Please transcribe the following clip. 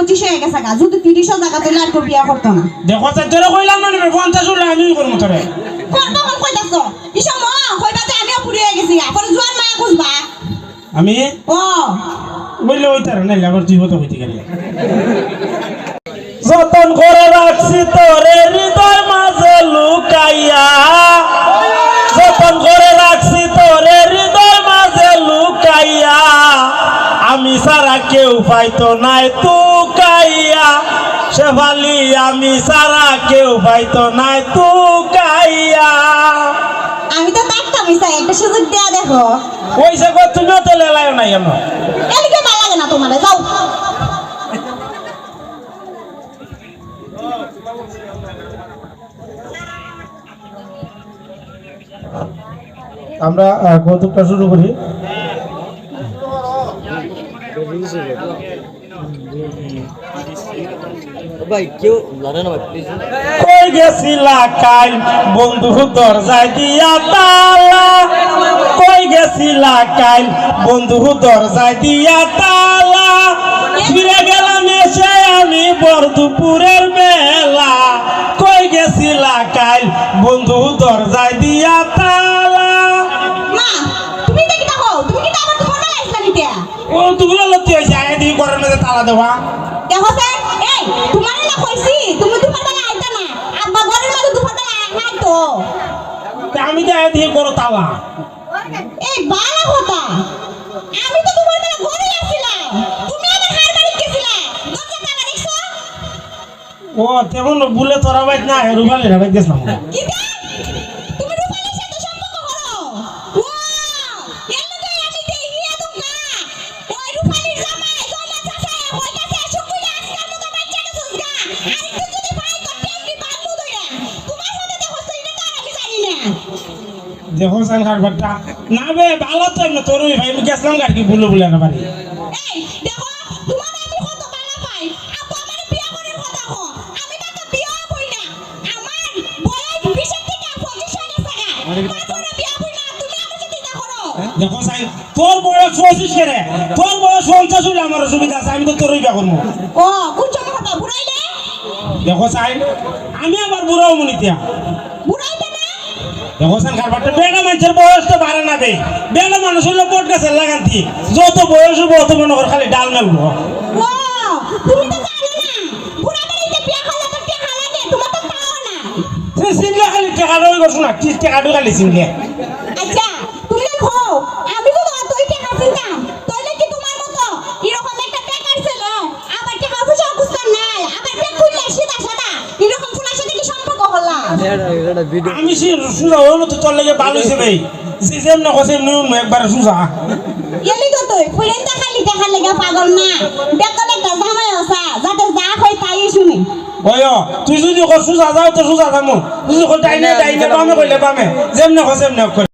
পঁচিশ হয়ে গেছে গা যদি তিরিশও জায়গা তুলে আর কেউ বিয়া করতো না। দেখো চাই কইলাম না পঞ্চাশ উঠলে আমি করব তোরে। কোন কইতাছ? ইসব ম কইবা যে আমিও পুরি হয়ে গেছি এখন জোয়ান মায়া খুঁজবা? আমি? ও। বললে ওই তার নাইলে আবার তুই হতো হইতে গেলে। যতন করে রাখছি তোরে কেউ পাইতো নাই তু কাইয়া শেফালি আমি সারা কেউ পাইতো নাই তু কাইয়া আমি তো দেখতাম ইসাই একটা সুযোগ দেয়া দেখো। ওই সে তুমিও তো লেলায় নাই কেন এদিকে ভালো লাগে না তোমার যাও। আমরা আহ, কৌতুকটা শুরু করি। কই বন্ধু দরজায় দিয়া তালা। কই বন্ধু দিয়া তালা। ফিরে গেলাম এসে আমি বরদুপুরের বেলা কই গেছিলা কাল? বন্ধু দরজায় দিয়া তালা। ও তুগুলো লতি আগে দিয়ে ঘরের মধ্যে তালা দেওয়া। দেখো স্যার এই তোমার না কইছি তুমি দুপুর বেলা আইতা না। আব্বা ঘরের মধ্যে দুপুর বেলা আই আমি তো আগে দিয়ে করো তালা। এই বালা কথা। আমি তো দুপুর বেলা ঘরে আসছিলাম তুমি আমার হার বাড়ি গেছিলা? দরজা তালা দেখছ? ও তেমন বুলে তোরা বাইক না রুবালি বাইক গেছিলাম। কি জানি না দেখো সান কারবারটা না বে ভালো তো এমনি তোর ভাই আমি গেছিলাম আর কি বুলো বুলে না পারি। দেখো ভালো না। পঁচিশ হয়ে না। সাই তোর বয়স পঁচিশ কেরে তোর বয়স পঞ্চাশ হলে আমার অসুবিধা আছে আমি তো তোর বিয়া করব। ও দেখো সাই আমি আবার বুড়াও মনিতিয়া না দেখো সান কারবারটা বেড়া মানুষের বয়স তো বাড়ে না বে বেড়া মানুষ হলে বট গাছের লাগান্তি। যত বয়স হব অত মনে কর খালি ডাল মেলবো। ও তুমি তো জানো না বুড়া বাড়িতে বিয়া করলে তো টাকা লাগে তোমার তো পাও না সে সিনলে খালি টাকা রয়ে গেছো না কি টাকা ডুই খালি আচ্ছা আমি সে সুজা হলো তো তোর লেগে ভালো হয়েছে ভাই। যে যেমন কছে নুন একবার সুজা এলি তো তুই ফুলেন তা খালি দেখা লেগে পাগল না। বেতন একটা জামাই আসা যাতে যা কই তাই শুনি। ওই তুই যদি সুজা যাও তো সুজা যাব তুই যদি ডাইনে ডাইনে বামে কইলে বামে যেমনে কছে এমনি করে।